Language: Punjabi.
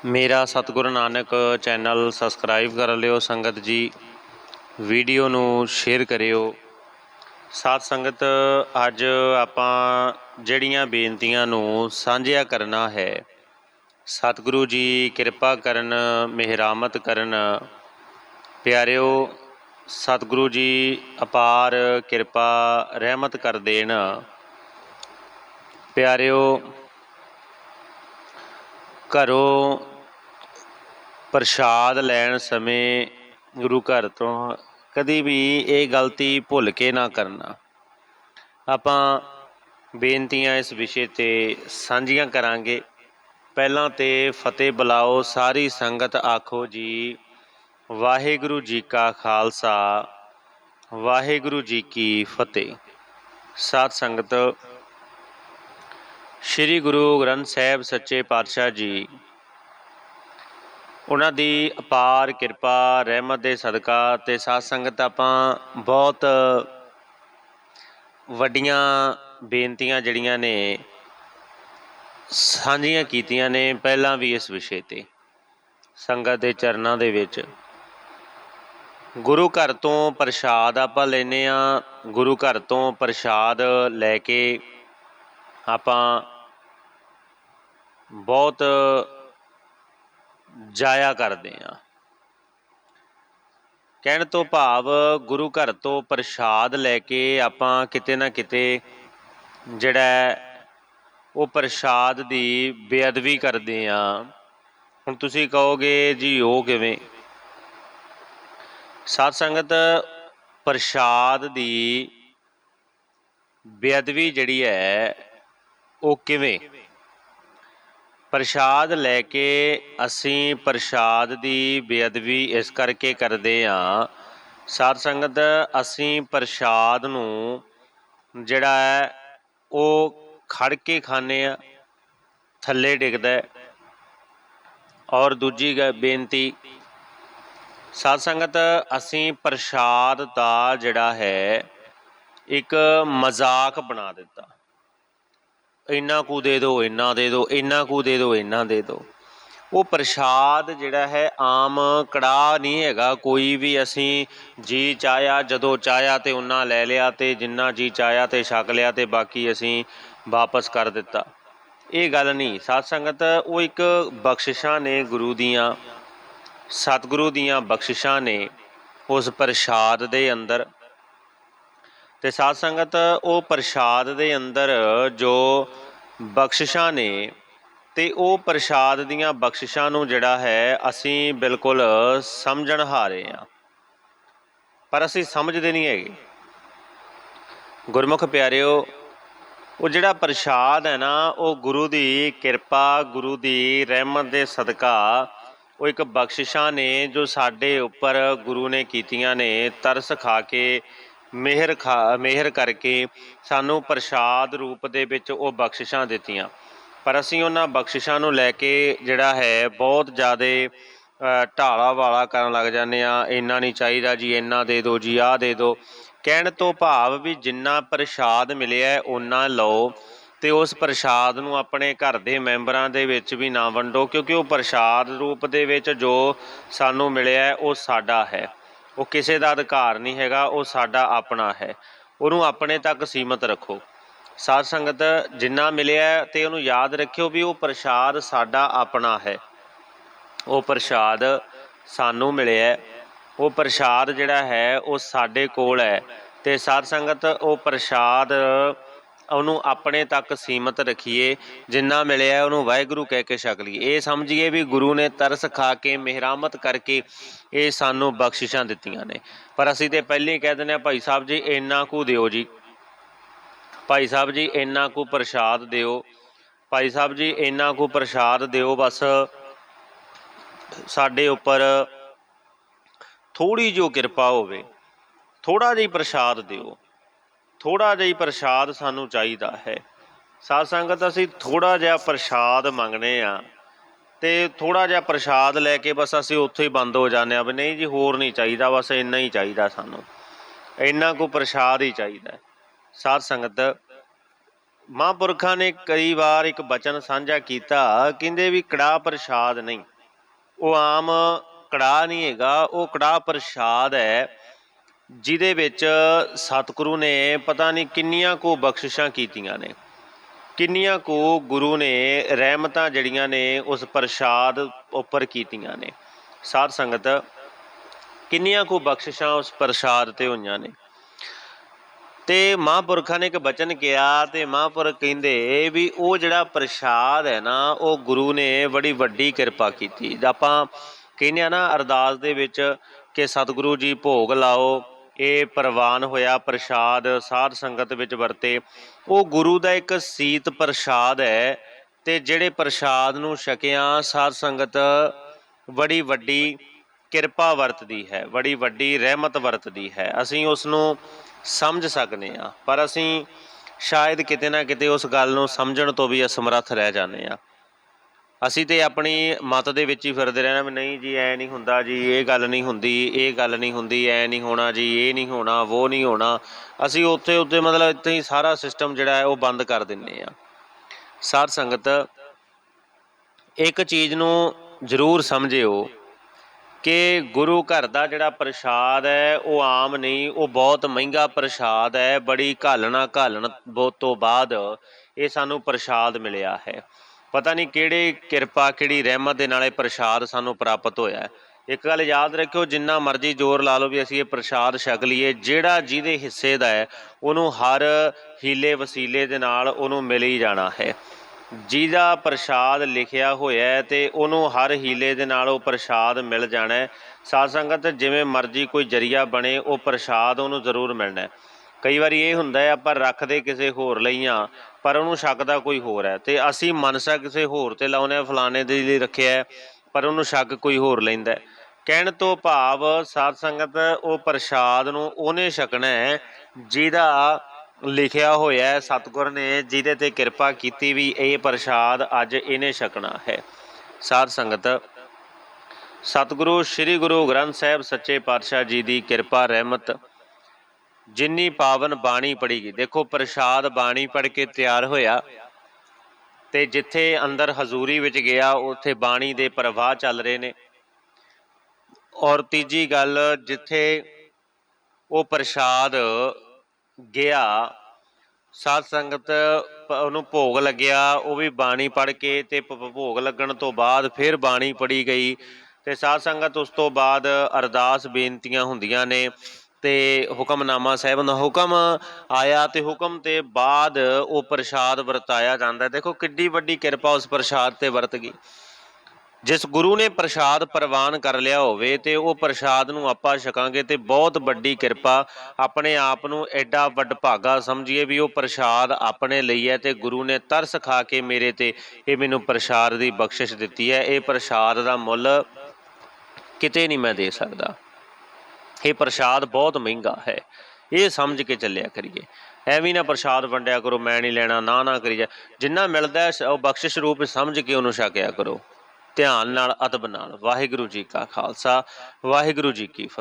ਮੇਰਾ ਸਤਿਗੁਰੂ ਨਾਨਕ ਚੈਨਲ ਸਬਸਕ੍ਰਾਈਬ ਕਰ ਲਿਓ, ਸੰਗਤ ਜੀ। ਵੀਡੀਓ ਨੂੰ ਸ਼ੇਅਰ ਕਰਿਓ। ਸਾਧ ਸੰਗਤ, ਅੱਜ ਆਪਾਂ ਜਿਹੜੀਆਂ ਬੇਨਤੀਆਂ ਨੂੰ ਸਾਂਝਿਆ ਕਰਨਾ ਹੈ, ਸਤਿਗੁਰੂ ਜੀ ਕਿਰਪਾ ਕਰਨ, ਮਿਹਰਾਮਤ ਕਰਨ। ਪਿਆਰਿਓ, ਸਤਿਗੁਰੂ ਜੀ ਅਪਾਰ ਕਿਰਪਾ, ਰਹਿਮਤ ਕਰ ਦੇਣ। ਪਿਆਰਿਓ, ਘਰੋਂ ਪ੍ਰਸ਼ਾਦ ਲੈਣ ਸਮੇਂ ਗੁਰੂ ਘਰ ਤੋਂ ਕਦੀ ਵੀ ਇਹ ਗਲਤੀ ਭੁੱਲ ਕੇ ਨਾ ਕਰਨਾ। ਆਪਾਂ ਬੇਨਤੀਆਂ ਇਸ ਵਿਸ਼ੇ ਤੇ ਸਾਂਝੀਆਂ ਕਰਾਂਗੇ। ਪਹਿਲਾਂ ਤੇ ਫਤਿਹ ਬੁਲਾਓ, ਸਾਰੀ ਸੰਗਤ ਆਖੋ ਜੀ, ਵਾਹਿਗੁਰੂ ਜੀ ਕਾ ਖਾਲਸਾ, ਵਾਹਿਗੁਰੂ ਜੀ ਕੀ ਫਤਿਹ। ਸਾਧ ਸੰਗਤ, ਸ੍ਰੀ ਗੁਰੂ ਗ੍ਰੰਥ ਸਾਹਿਬ ਸੱਚੇ ਪਾਤਸ਼ਾਹ ਜੀ ਉਹਨਾਂ ਦੀ ਅਪਾਰ ਕਿਰਪਾ, ਰਹਿਮਤ ਦੇ ਸਦਕਾ ਤੇ ਸਾਧ ਸੰਗਤ ਆਪਾਂ ਬਹੁਤ ਵੱਡੀਆਂ ਬੇਨਤੀਆਂ ਜਿਹੜੀਆਂ ਨੇ ਸਾਂਝੀਆਂ ਕੀਤੀਆਂ ਨੇ ਪਹਿਲਾਂ ਵੀ ਇਸ ਵਿਸ਼ੇ ਤੇ, ਸੰਗਤ ਦੇ ਚਰਨਾਂ ਦੇ ਵਿੱਚ। ਗੁਰੂ ਘਰ ਤੋਂ ਪ੍ਰਸ਼ਾਦ ਆਪਾਂ ਲੈਨੇ ਆ ਗੁਰੂ ਘਰ ਤੋਂ ਪ੍ਰਸ਼ਾਦ ਲੈ ਕੇ ਆਪਾਂ ਬਹੁਤ ਜਾਇਆ ਕਰਦੇ ਆ ਕਹਿਣ ਤੋਂ ਭਾਵ ਗੁਰੂ ਘਰ ਤੋਂ ਪ੍ਰਸ਼ਾਦ ਲੈ ਕੇ ਆਪਾਂ ਕਿਤੇ ਨਾ ਕਿਤੇ ਜਿਹੜਾ ਉਹ ਪ੍ਰਸ਼ਾਦ ਦੀ ਬੇਅਦਬੀ ਕਰਦੇ ਆ ਹੁਣ ਤੁਸੀਂ ਕਹੋਗੇ, ਜੀ, ਉਹ ਕਿਵੇਂ? ਸਾਧ ਸੰਗਤ ਪ੍ਰਸ਼ਾਦ ਦੀ ਬੇਅਦਬੀ ਜਿਹੜੀ ਹੈ, ਉਹ ਕਿਵੇਂ? ਪ੍ਰਸ਼ਾਦ ਲੈ ਕੇ ਅਸੀਂ ਪ੍ਰਸ਼ਾਦ ਦੀ ਬੇਅਦਬੀ ਇਸ ਕਰਕੇ ਕਰਦੇ ਆ ਸਾਧ ਸੰਗਤ, ਅਸੀਂ ਪ੍ਰਸ਼ਾਦ ਨੂੰ ਜਿਹੜਾ ਹੈ, ਉਹ ਖੜ ਕੇ ਖਾਂਦੇ ਆ ਥੱਲੇ ਡਿੱਗਦਾ ਔਰ ਦੂਜੀ ਗ- ਬੇਨਤੀ, ਸਾਧ ਸੰਗਤ, ਅਸੀਂ ਪ੍ਰਸ਼ਾਦ ਦਾ ਜਿਹੜਾ ਹੈ, ਇੱਕ ਮਜ਼ਾਕ ਬਣਾ ਦਿੱਤਾ। ਇੰਨਾ ਕੁ ਦੇ ਦਿਓ ਇੰਨਾ ਦੇ ਦਿਓ ਇੰਨਾ ਕੁ ਦੇ ਦਿਓ ਇੰਨਾ ਦੇ ਦਿਓ ਉਹ ਪ੍ਰਸ਼ਾਦ ਜਿਹੜਾ ਹੈ, ਆਮ ਕੜਾ ਨਹੀਂ ਹੈਗਾ। ਕੋਈ ਵੀ ਅਸੀਂ ਜੀ ਚਾਹਿਆ ਜਦੋਂ ਚਾਹਿਆ ਤੇ ਉਹਨਾਂ ਲੈ ਲਿਆ ਤੇ ਜਿੰਨਾ ਜੀ ਚਾਹਿਆ ਤੇ ਛਕ ਲਿਆ ਤੇ ਬਾਕੀ ਅਸੀਂ ਵਾਪਸ ਕਰ ਦਿੱਤਾ। ਇਹ ਗੱਲ ਨਹੀਂ। ਸਾਧ ਸੰਗਤ, ਉਹ ਇੱਕ ਬਖਸ਼ਿਸ਼ਾਂ ਨੇ ਗੁਰੂ ਦੀਆਂ, ਸਤਿਗੁਰੂ ਦੀਆਂ ਬਖਸ਼ਿਸ਼ਾਂ ਨੇ ਉਸ ਪ੍ਰਸ਼ਾਦ ਦੇ ਅੰਦਰ। ਤੇ ਸਾਧ ਸੰਗਤ, ਉਹ ਪ੍ਰਸ਼ਾਦ ਦੇ ਅੰਦਰ ਜੋ ਬਖਸ਼ਿਸ਼ਾਂ ਨੇ, ਤੇ ਉਹ ਪ੍ਰਸ਼ਾਦ ਦੀਆਂ ਬਖਸ਼ਿਸ਼ਾਂ ਨੂੰ ਜਿਹੜਾ ਹੈ, ਅਸੀਂ ਬਿਲਕੁਲ ਸਮਝਣ ਹਾਰੇ ਆ ਪਰ ਅਸੀਂ ਸਮਝਦੇ ਨਹੀਂ ਹੈਗੇ। ਗੁਰਮੁਖ ਪਿਆਰਿਓ, ਉਹ ਜਿਹੜਾ ਪ੍ਰਸ਼ਾਦ ਹੈ ਨਾ, ਉਹ ਗੁਰੂ ਦੀ ਕਿਰਪਾ, ਗੁਰੂ ਦੀ ਰਹਿਮਤ ਦੇ ਸਦਕਾ, ਉਹ ਇੱਕ ਬਖਸ਼ਿਸ਼ਾਂ ਨੇ ਜੋ ਸਾਡੇ ਉੱਪਰ ਗੁਰੂ ਨੇ ਕੀਤੀਆਂ ਨੇ, ਤਰਸ ਖਾ ਕੇ ਮਿਹਰ ਖਾ ਮਿਹਰ ਕਰਕੇ ਸਾਨੂੰ ਪ੍ਰਸ਼ਾਦ ਰੂਪ ਦੇ ਵਿੱਚ ਉਹ ਬਖਸ਼ਿਸ਼ਾਂ ਦਿੱਤੀਆਂ। ਪਰ ਅਸੀਂ ਉਹਨਾਂ ਬਖਸ਼ਿਸ਼ਾਂ ਨੂੰ ਲੈ ਕੇ ਜਿਹੜਾ ਹੈ ਬਹੁਤ ਜ਼ਿਆਦਾ ਢਾਲਾ ਵਾਲਾ ਕਰਨ ਲੱਗ ਜਾਂਦੇ ਆ ਇੰਨਾ ਨਹੀਂ ਚਾਹੀਦਾ ਜੀ ਇੰਨਾ ਦੇ ਦਿਓ ਜੀ ਆਹ ਦੇ ਦਿਓ। ਕਹਿਣ ਤੋਂ ਭਾਵ ਵੀ ਜਿੰਨਾ ਪ੍ਰਸ਼ਾਦ ਮਿਲਿਆ ਹੈ, ਲਓ। ਤੇ ਉਸ ਪ੍ਰਸ਼ਾਦ ਨੂੰ ਆਪਣੇ ਘਰ ਦੇ ਮੈਂਬਰਾਂ ਦੇ ਵਿੱਚ ਵੀ ਨਾ ਵੰਡੋ ਕਿਉਂਕਿ ਉਹ ਪ੍ਰਸ਼ਾਦ ਰੂਪ ਦੇ ਵਿੱਚ ਜੋ ਸਾਨੂੰ ਮਿਲਿਆ ਉਹ ਸਾਡਾ ਹੈ। ਉਹ ਕਿਸੇ ਦਾ ਅਧਿਕਾਰ ਨਹੀਂ ਹੈਗਾ, ਉਹ ਸਾਡਾ ਆਪਣਾ ਹੈ। ਉਹਨੂੰ ਆਪਣੇ ਤੱਕ ਸੀਮਤ ਰੱਖੋ। ਸਾਧ ਸੰਗਤ ਜਿੰਨਾ ਮਿਲਿਆ ਹੈ ਤੇ ਉਹਨੂੰ ਯਾਦ ਰੱਖਿਓ ਵੀ ਉਹ ਪ੍ਰਸ਼ਾਦ ਸਾਡਾ ਆਪਣਾ ਹੈ। ਉਹ ਪ੍ਰਸ਼ਾਦ ਸਾਨੂੰ ਮਿਲਿਆ ਉਹ ਪ੍ਰਸ਼ਾਦ ਜਿਹੜਾ ਹੈ, ਉਹ ਸਾਡੇ ਕੋਲ ਹੈ। ਤੇ ਸਾਧ ਸੰਗਤ ਉਹ ਪ੍ਰਸ਼ਾਦ ਉਹਨੂੰ ਆਪਣੇ ਤੱਕ ਸੀਮਤ ਰੱਖੀਏ, ਜਿੰਨਾ ਮਿਲਿਆ ਉਹਨੂੰ ਵਾਹਿਗੁਰੂ ਕਹਿ ਕੇ ਛਕ ਲਈਏ। ਇਹ ਸਮਝੀਏ ਵੀ ਗੁਰੂ ਨੇ ਤਰਸ ਖਾ ਕੇ ਮਿਹਰਾਮਤ ਕਰਕੇ ਇਹ ਸਾਨੂੰ ਬਖਸ਼ਿਸ਼ਾਂ ਦਿੱਤੀਆਂ ਨੇ। ਪਰ ਅਸੀਂ ਤੇ ਪਹਿਲੇ ਹੀ ਕਹਿ ਦਿੰਦੇ ਆ ਭਾਈ ਸਾਹਿਬ ਜੀ, ਇੰਨਾ ਕੁ ਦਿਓ ਜੀ। ਭਾਈ ਸਾਹਿਬ ਜੀ, ਇੰਨਾ ਕੁ ਪ੍ਰਸ਼ਾਦ ਦਿਓ। ਭਾਈ ਸਾਹਿਬ ਜੀ, ਇੰਨਾ ਕੁ ਪ੍ਰਸ਼ਾਦ ਦਿਓ ਬਸ। ਸਾਡੇ ਉੱਪਰ ਥੋੜੀ ਜਿਹੀ ਕਿਰਪਾ ਹੋਵੇ। ਥੋੜਾ ਜਿਹਾ ਪ੍ਰਸ਼ਾਦ ਦਿਓ। ਥੋੜਾ ਜਿਹਾ ਹੀ ਪ੍ਰਸ਼ਾਦ ਸਾਨੂੰ ਚਾਹੀਦਾ ਹੈ। ਸਾਧ ਸੰਗਤ, ਅਸੀਂ ਥੋੜਾ ਜਿਹਾ ਪ੍ਰਸ਼ਾਦ ਮੰਗਨੇ ਆ ਤੇ ਥੋੜਾ ਜਿਹਾ ਪ੍ਰਸ਼ਾਦ ਲੈ ਕੇ ਬਸ ਅਸੀਂ ਉੱਥੇ ਹੀ ਬੰਦ ਹੋ ਜਾਂਦੇ ਆ ਵੀ ਨਹੀਂ ਜੀ, ਹੋਰ ਨਹੀਂ ਚਾਹੀਦਾ, ਬਸ ਇੰਨਾ ਹੀ ਚਾਹੀਦਾ ਸਾਨੂੰ। ਇੰਨਾ ਕੁ ਪ੍ਰਸ਼ਾਦ ਹੀ ਚਾਹੀਦਾ ਹੈ। ਸਾਧ ਸੰਗਤ, ਮਹਾਂਪੁਰਖਾਂ ਨੇ ਕਈ ਵਾਰ ਇੱਕ ਬਚਨ ਸਾਂਝਾ ਕੀਤਾ, ਕਹਿੰਦੇ ਵੀ ਕੜਾਹ ਪ੍ਰਸ਼ਾਦ ਨਹੀਂ। ਉਹ ਆਮ ਕੜਾਹ ਨਹੀਂ ਹੈਗਾ, ਉਹ ਕੜਾਹ ਪ੍ਰਸ਼ਾਦ ਹੈ। ਜਿਹਦੇ ਵਿੱਚ ਸਤਿਗੁਰੂ ਨੇ ਪਤਾ ਨਹੀਂ ਕਿੰਨੀਆਂ ਕੋ ਬਖਸ਼ਿਸ਼ਾਂ ਕੀਤੀਆਂ ਨੇ, ਕਿੰਨੀਆਂ ਕੋ ਗੁਰੂ ਨੇ ਰਹਿਮਤਾਂ ਜਿਹੜੀਆਂ ਨੇ ਉਸ ਪ੍ਰਸ਼ਾਦ ਉੱਪਰ ਕੀਤੀਆਂ ਨੇ। ਸਾਧ ਸੰਗਤ, ਕਿੰਨੀਆਂ ਕੋ ਬਖਸ਼ਿਸ਼ਾਂ ਉਸ ਪ੍ਰਸ਼ਾਦ ਤੇ ਹੋਈਆਂ ਨੇ। ਤੇ ਮਹਾਂਪੁਰਖਾਂ ਨੇ ਇੱਕ ਬਚਨ ਕਿਹਾ ਤੇ ਮਹਾਂਪੁਰਖ ਕਹਿੰਦੇ ਵੀ ਉਹ ਜਿਹੜਾ ਪ੍ਰਸ਼ਾਦ ਹੈ ਨਾ, ਉਹ ਗੁਰੂ ਨੇ ਬੜੀ ਵੱਡੀ ਕਿਰਪਾ ਕੀਤੀ। ਆਪਾਂ ਕਹਿੰਦੇ ਆ ਨਾ ਅਰਦਾਸ ਦੇ ਵਿੱਚ ਕਿ ਸਤਿਗੁਰੂ ਜੀ ਭੋਗ ਲਾਓ ਇਹ ਪ੍ਰਵਾਨ ਹੋਇਆ, ਪ੍ਰਸ਼ਾਦ ਸਾਧ ਸੰਗਤ ਵਿੱਚ ਵਰਤੇ। ਉਹ ਗੁਰੂ ਦਾ ਇੱਕ ਸੀਤ ਪ੍ਰਸ਼ਾਦ ਹੈ ਤੇ ਜਿਹੜੇ ਪ੍ਰਸ਼ਾਦ ਨੂੰ ਛਕਿਆ, ਸਾਧ ਸੰਗਤ ਬੜੀ ਵੱਡੀ ਕਿਰਪਾ ਵਰਤਦੀ ਹੈ, ਬੜੀ ਵੱਡੀ ਰਹਿਮਤ ਵਰਤਦੀ ਹੈ। ਅਸੀਂ ਉਸ ਨੂੰ ਸਮਝ ਸਕਦੇ ਹਾਂ, ਪਰ ਅਸੀਂ ਸ਼ਾਇਦ ਕਿਤੇ ਨਾ ਕਿਤੇ ਉਸ ਗੱਲ ਨੂੰ ਸਮਝਣ ਤੋਂ ਵੀ ਅਸਮਰੱਥ ਰਹਿ ਜਾਂਦੇ ਹਾਂ। ਅਸੀਂ ਤੇ ਆਪਣੀ ਮਤ ਦੇ ਵਿੱਚ ਹੀ ਫਿਰਦੇ ਰਹਿਣਾ ਵੀ ਨਹੀਂ ਜੀ, ਐ ਨਹੀਂ ਹੁੰਦਾ ਜੀ, ਇਹ ਗੱਲ ਨਹੀਂ ਹੁੰਦੀ, ਇਹ ਗੱਲ ਨਹੀਂ ਹੁੰਦੀ, ਐ ਨਹੀਂ ਹੋਣਾ ਜੀ, ਇਹ ਨਹੀਂ ਹੋਣਾ ਉਹ ਨਹੀਂ ਹੋਣਾ। ਅਸੀਂ ਉੱਥੇ ਉੱਤੇ ਮਤਲਬ ਇੱਥੇ ਹੀ ਸਾਰਾ ਸਿਸਟਮ ਜਿਹੜਾ ਹੈ ਉਹ ਬੰਦ ਕਰ ਦਿੰਨੇ ਆ ਸਾਧ ਸੰਗਤ, ਇੱਕ ਚੀਜ਼ ਨੂੰ ਜ਼ਰੂਰ ਸਮਝਿਓ ਕਿ ਗੁਰੂ ਘਰ ਦਾ ਜਿਹੜਾ ਪ੍ਰਸ਼ਾਦ ਹੈ, ਉਹ ਆਮ ਨਹੀਂ, ਉਹ ਬਹੁਤ ਮਹਿੰਗਾ ਪ੍ਰਸ਼ਾਦ ਹੈ, ਬੜੀ ਘਾਲਣਾ ਘਾਲਣ ਤੋਂ ਬਾਅਦ ਇਹ ਸਾਨੂੰ ਪ੍ਰਸ਼ਾਦ ਮਿਲਿਆ ਹੈ। ਪਤਾ ਨਹੀਂ ਕਿਹੜੇ ਕਿਰਪਾ, ਕਿਹੜੀ ਰਹਿਮਤ ਦੇ ਨਾਲ ਇਹ ਪ੍ਰਸ਼ਾਦ ਸਾਨੂੰ ਪ੍ਰਾਪਤ ਹੋਇਆ ਇੱਕ ਗੱਲ ਯਾਦ ਰੱਖਿਓ, ਜਿੰਨਾ ਮਰਜ਼ੀ ਜ਼ੋਰ ਲਾ ਲਓ ਵੀ ਅਸੀਂ ਇਹ ਪ੍ਰਸ਼ਾਦ ਛਕ ਲਈਏ, ਜਿਹੜਾ ਜਿਹਦੇ ਹਿੱਸੇ ਦਾ ਹੈ, ਉਹਨੂੰ ਹਰ ਹੀਲੇ ਵਸੀਲੇ ਦੇ ਨਾਲ ਉਹਨੂੰ ਮਿਲ ਹੀ ਜਾਣਾ ਹੈ। ਜਿਹਦਾ ਪ੍ਰਸ਼ਾਦ ਲਿਖਿਆ ਹੋਇਆ ਹੈ ਤੇ ਉਹਨੂੰ ਹਰ ਹੀਲੇ ਦੇ ਨਾਲ ਉਹ ਪ੍ਰਸ਼ਾਦ ਮਿਲ ਜਾਣਾ ਹੈ। ਸਾਧ ਸੰਗਤ, ਜਿਵੇਂ ਮਰਜ਼ੀ ਕੋਈ ਜਰੀਆ ਬਣੇ, ਉਹ ਪ੍ਰਸ਼ਾਦ ਉਹਨੂੰ ਜ਼ਰੂਰ ਮਿਲਣਾ ਹੈ। ਕਈ ਵਾਰੀ ਇਹ ਹੁੰਦਾ ਹੈ, ਆਪਾਂ ਰੱਖਦੇ ਕਿਸੇ ਹੋਰ ਲਈ ਆ ਪਰ ਉਹਨੂੰ ਸ਼ੱਕ ਦਾ ਕੋਈ ਹੋਰ ਹੈ ਤੇ ਅਸੀਂ ਮਨਸਾ ਕਿਸੇ ਹੋਰ ਤੇ ਲਾਉਨੇ ਆ ਫਲਾਣੇ ਦੇ ਲਈ ਰੱਖਿਆ ਹੈ, ਪਰ ਉਹਨੂੰ ਸ਼ੱਕ ਕੋਈ ਹੋਰ ਲੈਂਦਾ ਹੈ। ਕਹਿਣ ਤੋਂ ਭਾਵ ਸਾਧ ਸੰਗਤ ਉਹ ਪ੍ਰਸ਼ਾਦ ਨੂੰ ਉਹਨੇ ਛਕਣਾ ਹੈ ਜਿਹਦਾ ਲਿਖਿਆ ਹੋਇਆ ਹੈ ਸਤਿਗੁਰ ਨੇ ਜਿਹਦੇ ਤੇ ਕਿਰਪਾ ਕੀਤੀ ਵੀ ਇਹ ਪ੍ਰਸ਼ਾਦ ਅੱਜ ਇਹਨੇ ਛਕਣਾ ਹੈ ਸਾਧ ਸੰਗਤ ਸਤਿਗੁਰੂ ਸ੍ਰੀ ਗੁਰੂ ਗ੍ਰੰਥ ਸਾਹਿਬ ਸੱਚੇ ਪਾਤਸ਼ਾਹ ਜੀ ਦੀ ਕਿਰਪਾ ਰਹਿਮਤ ਜਿੰਨੀ ਪਾਵਨ ਬਾਣੀ ਪੜੀ ਗਈ। ਦੇਖੋ, ਪ੍ਰਸ਼ਾਦ ਬਾਣੀ ਪੜ ਕੇ ਤਿਆਰ ਹੋਇਆ ਤੇ ਜਿੱਥੇ ਅੰਦਰ ਹਜ਼ੂਰੀ ਵਿੱਚ ਗਿਆ, ਉੱਥੇ ਬਾਣੀ ਦੇ ਪ੍ਰਵਾਹ ਚੱਲ ਰਹੇ ਨੇ। ਔਰ ਤੀਜੀ ਗੱਲ, ਜਿੱਥੇ ਉਹ ਪ੍ਰਸ਼ਾਦ ਗਿਆ, ਸਾਧ ਸੰਗਤ ਉਹਨੂੰ ਭੋਗ ਲੱਗਿਆ, ਉਹ ਵੀ ਬਾਣੀ ਪੜ ਕੇ ਤੇ ਭੋਗ ਲੱਗਣ ਤੋਂ ਬਾਅਦ ਫਿਰ ਬਾਣੀ ਪੜੀ ਗਈ। ਤੇ ਸਾਧ ਸੰਗਤ ਉਸ ਤੋਂ ਬਾਅਦ ਅਰਦਾਸ ਬੇਨਤੀਆਂ ਹੁੰਦੀਆਂ ਨੇ। ਤੇ ਹੁਕਮਨਾਮਾ ਸਾਹਿਬ ਦਾ ਹੁਕਮ ਆਇਆ ਤੇ ਹੁਕਮ ਤੇ ਬਾਅਦ ਉਹ ਪ੍ਰਸ਼ਾਦ ਵਰਤਾਇਆ ਜਾਂਦਾ ਦੇਖੋ ਕਿੱਡੀ ਵੱਡੀ ਕਿਰਪਾ ਉਸ ਪ੍ਰਸ਼ਾਦ ਤੇ ਵਰਤ ਗਈ। ਜਿਸ ਗੁਰੂ ਨੇ ਪ੍ਰਸ਼ਾਦ ਪ੍ਰਵਾਨ ਕਰ ਲਿਆ ਹੋਵੇ ਤੇ ਉਹ ਪ੍ਰਸ਼ਾਦ ਨੂੰ ਆਪਾਂ ਛਕਾਂਗੇ ਤੇ ਬਹੁਤ ਵੱਡੀ ਕਿਰਪਾ ਆਪਣੇ ਆਪ ਨੂੰ ਐਡਾ ਵੱਡ ਭਾਗਾ ਸਮਝੀਏ ਵੀ ਉਹ ਪ੍ਰਸ਼ਾਦ ਆਪਣੇ ਲਈ ਹੈ ਤੇ ਗੁਰੂ ਨੇ ਤਰਸ ਖਾ ਕੇ ਮੇਰੇ ਤੇ ਇਹ ਮੈਨੂੰ ਪ੍ਰਸ਼ਾਦ ਦੀ ਬਖਸ਼ਿਸ਼ ਦਿੱਤੀ ਹੈ। ਇਹ ਪ੍ਰਸ਼ਾਦ ਦਾ ਮੁੱਲ ਕਿਤੇ ਨਹੀਂ ਮੈਂ ਦੇ ਸਕਦਾ। ਇਹ ਪ੍ਰਸ਼ਾਦ ਬਹੁਤ ਮਹਿੰਗਾ ਹੈ। ਇਹ ਸਮਝ ਕੇ ਚੱਲਿਆ ਕਰੀਏ। ਐਵੇਂ ਨਾ ਪ੍ਰਸ਼ਾਦ ਵੰਡਿਆ ਕਰੋ, ਮੈਂ ਨਹੀਂ ਲੈਣਾ, ਨਾ ਨਾ ਕਰੀ ਜਾ। ਜਿੰਨਾ ਮਿਲਦਾ ਹੈ, ਉਹ ਬਖਸ਼ਿਸ਼ ਰੂਪ ਸਮਝ ਕੇ ਉਹਨੂੰ ਛਕਿਆ ਕਰੋ। ਧਿਆਨ ਨਾਲ, ਅਦਬ ਨਾਲ। ਵਾਹਿਗੁਰੂ ਜੀ ਕਾ ਖਾਲਸਾ, ਵਾਹਿਗੁਰੂ ਜੀ ਕੀ ਫਤਿਹ।